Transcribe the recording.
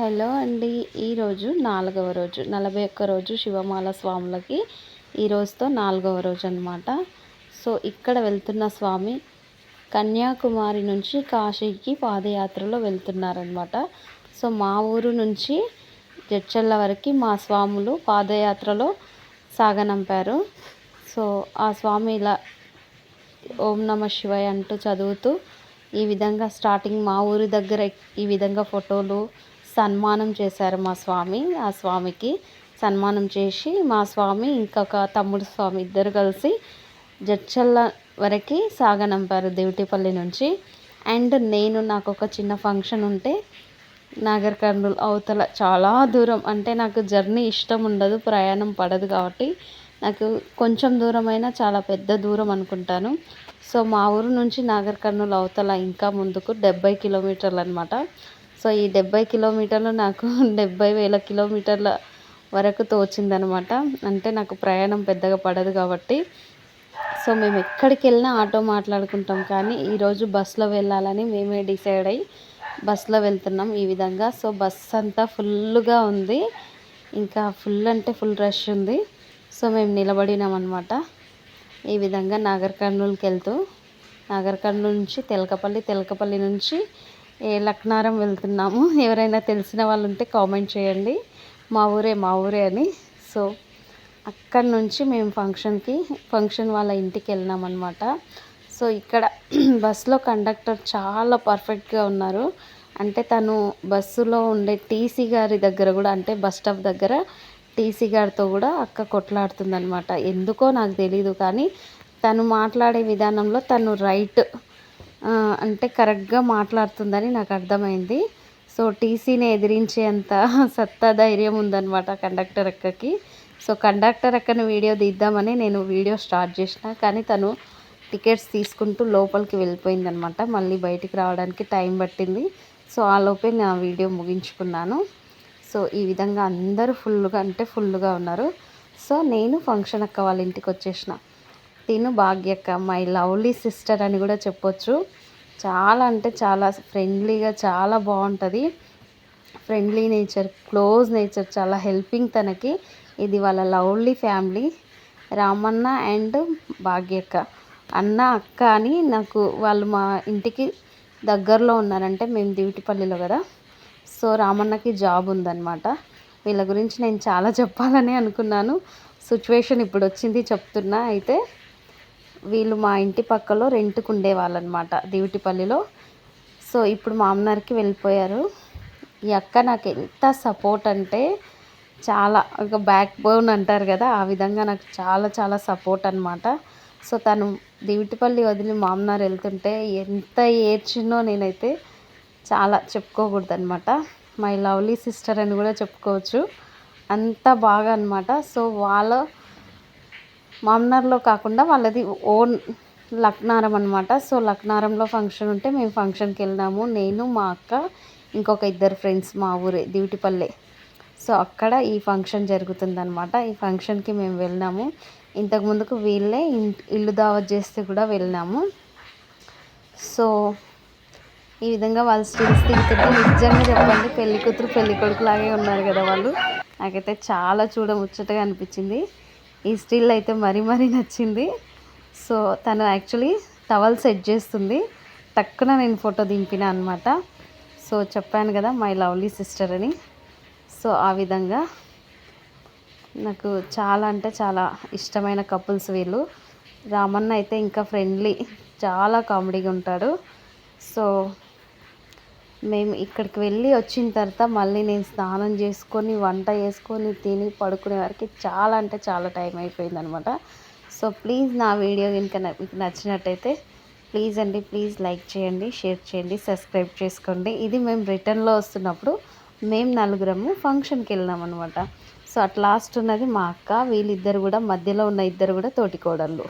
Hello అండి. ఈరోజు నాలుగవ రోజు నలభై ఒక్క రోజు శివమాల స్వాములకి ఈ రోజుతో నాలుగవ రోజు అనమాట సో ఇక్కడ వెళ్తున్న స్వామి కన్యాకుమారి నుంచి కాశీకి పాదయాత్రలో వెళ్తున్నారనమాట సో మా ఊరు నుంచి జడ్చల్ల వరకు మా స్వాములు పాదయాత్రలో సాగనంపారు. సో ఆ స్వామి ఇలా ఓం నమ శివాయ అంటూ చదువుతూ ఈ విధంగా స్టార్టింగ్ మా ఊరి దగ్గర ఈ విధంగా ఫోటోలు సన్మానం చేశారు మా స్వామి. ఆ స్వామికి సన్మానం చేసి మా స్వామి ఇంకొక తమ్ముడు స్వామి ఇద్దరు కలిసి జడ్చల్ల వరకు సాగనంపారు దేవిటిపల్లి నుంచి. అండ్ నేను నాకు ఒక చిన్న ఫంక్షన్ ఉంటే నాగర్ కర్నూలు అవతల చాలా దూరం. అంటే నాకు జర్నీ ఇష్టం ఉండదు ప్రయాణం పడదు కాబట్టి నాకు కొంచెం దూరమైనా చాలా పెద్ద దూరం అనుకుంటాను. సో మా ఊరు నుంచి నాగర్ కర్నూలు అవతల ఇంకా ముందుకు డెబ్బై కిలోమీటర్లు అనమాట సో ఈ డెబ్బై కిలోమీటర్లు నాకు డెబ్బై వేల కిలోమీటర్ల వరకు తోచిందనమాట. అంటే నాకు ప్రయాణం పెద్దగా పడదు కాబట్టి. సో మేము ఎక్కడికి వెళ్ళినా ఆటో మాట్లాడుకుంటాం కానీ ఈరోజు బస్సులో వెళ్ళాలని మేమే డిసైడ్ అయ్యి బస్సులో వెళ్తున్నాం ఈ విధంగా. సో బస్ అంతా ఫుల్గా ఉంది. ఇంకా ఫుల్ అంటే ఫుల్ రష్ ఉంది. సో మేము నిలబడినాం అనమాట ఈ విధంగా నాగర్ కర్నూలుకి వెళ్తూ నాగర్ కర్నూలు నుంచి తెలకపల్లి తెలకపల్లి నుంచి లక్నారం వెళ్తున్నాము? ఎవరైనా తెలిసిన వాళ్ళు ఉంటే కామెంట్ చేయండి. మా ఊరే మా ఊరే అని. సో అక్కడి నుంచి మేము ఫంక్షన్కి ఫంక్షన్ వాళ్ళ ఇంటికి వెళ్ళినాం అనమాట సో ఇక్కడ బస్సులో కండక్టర్ చాలా పర్ఫెక్ట్గా ఉన్నారు. అంటే తను బస్సులో ఉండే టీసీ గారి దగ్గర కూడా అంటే బస్ స్టాప్ దగ్గర టీసీ గారితో కూడా అక్క కొట్లాడుతుందనమాట ఎందుకో నాకు తెలీదు కానీ తను మాట్లాడే విధానంలో తను రైట్ అంటే కరెక్ట్గా మాట్లాడుతుందని నాకు అర్థమైంది. సో టీసీని ఎదిరించేంత సత్తా ధైర్యం ఉందన్నమాట కండక్టర్ అక్కకి. సో కండక్టర్ అక్కని వీడియో తీద్దామని నేను వీడియో స్టార్ట్ చేసిన. కానీ తను టికెట్స్ తీసుకుంటూ లోపలికి వెళ్ళిపోయిందనమాట మళ్ళీ బయటికి రావడానికి టైం పట్టింది. సో ఆ లోపే నా వీడియో ముగించుకున్నాను. సో ఈ విధంగా అందరూ ఫుల్గా అంటే ఫుల్గా ఉన్నారు. సో నేను ఫంక్షన్ అక్క వాళ్ళ ఇంటికి వచ్చేసిన. తిను భాగ్యక్క మై లవ్లీ సిస్టర్ అని కూడా చెప్పొచ్చు. చాలా అంటే చాలా ఫ్రెండ్లీగా చాలా బాగుంటుంది. ఫ్రెండ్లీ నేచర్ క్లోజ్ నేచర్ చాలా హెల్పింగ్ తనకి. ఇది వాళ్ళ lovely family Ramanna and Bhagyakka. అన్న అక్క అని నాకు వాళ్ళు మా ఇంటికి దగ్గరలో ఉన్నారంటే మేము దివిటిపల్లిలో కదా. సో రామన్నకి జాబ్ ఉందన్నమాట. వీళ్ళ గురించి నేను చాలా చెప్పాలని అనుకున్నాను. సిచ్యువేషన్ ఇప్పుడు వచ్చింది చెప్తున్నా అయితే. వీళ్ళు మా ఇంటి పక్కలో రెంట్కు ఉండేవాళ్ళు అనమాట దివిటిపల్లిలో. సో ఇప్పుడు మామనార్కి వెళ్ళిపోయారు. ఈ అక్క నాకు ఎంత సపోర్ట్ అంటే చాలా ఒక బ్యాక్ బోన్ అంటారు కదా ఆ విధంగా నాకు చాలా చాలా సపోర్ట్ అనమాట. సో తను దివిటిపల్లి వదిలి మామనార్ వెళ్తుంటే ఎంత ఏడ్చినో నేనైతే చాలా చెప్పుకోకూడదు అనమాట మై లవ్లీ సిస్టర్ అని కూడా చెప్పుకోవచ్చు. అంత బాగా అనమాట. సో వాళ్ళ మామ్నార్లో కాకుండా వాళ్ళది ఓన్ లక్నారం అనమాట సో లక్నారంలో ఫంక్షన్ ఉంటే మేము ఫంక్షన్కి వెళ్ళినాము. నేను మా అక్క ఇంకొక ఇద్దరు ఫ్రెండ్స్ మా ఊరే దివిటిపల్లె. సో అక్కడ ఈ ఫంక్షన్ జరుగుతుందనమాట ఈ ఫంక్షన్కి మేము వెళ్ళినాము. ఇంతకుముందుకు వీళ్ళే ఇల్లు దావత్ చేస్తే కూడా వెళ్ళినాము. సో ఈ విధంగా వాళ్ళు స్టిల్స్ తింటుంటే నిజంగా చెప్పండి పెళ్ళి కూతురు పెళ్ళి లాగే ఉన్నారు కదా వాళ్ళు. నాకైతే చాలా చూడముచ్చటగా అనిపించింది. ఈ స్టిల్ అయితే మరీ మరీ నచ్చింది. సో తను యాక్చువల్లీ టవల్ సెట్ చేస్తుంది. టక్కున నేను ఫోటో దింపిన అనమాట సో చెప్పాను కదా మై లవ్లీ సిస్టర్ అని. సో ఆ విధంగా నాకు చాలా అంటే చాలా ఇష్టమైన కపుల్స్ వీళ్ళు. రామన్న అయితే ఇంకా ఫ్రెండ్లీ చాలా కామెడీగా ఉంటాడు. సో మేము ఇక్కడికి వెళ్ళి వచ్చిన తర్వాత మళ్ళీ నేను స్నానం చేసుకొని వంట చేసుకొని తిని పడుకునే వరకు చాలా అంటే చాలా టైం అయిపోయింది అనమాట సో ప్లీజ్ నా వీడియో కనుక మీకు నచ్చినట్టయితే ప్లీజ్ అండి ప్లీజ్ లైక్ చేయండి షేర్ చేయండి సబ్స్క్రైబ్ చేసుకోండి. ఇది మేము రిటర్న్లో వస్తున్నప్పుడు మేము నలుగురము ఫంక్షన్కి వెళ్ళినాం అనమాట సో అట్ లాస్ట్ ఉన్నది మా అక్క వీళ్ళిద్దరు కూడా మధ్యలో ఉన్న ఇద్దరు కూడా తోటికోడళ్ళు.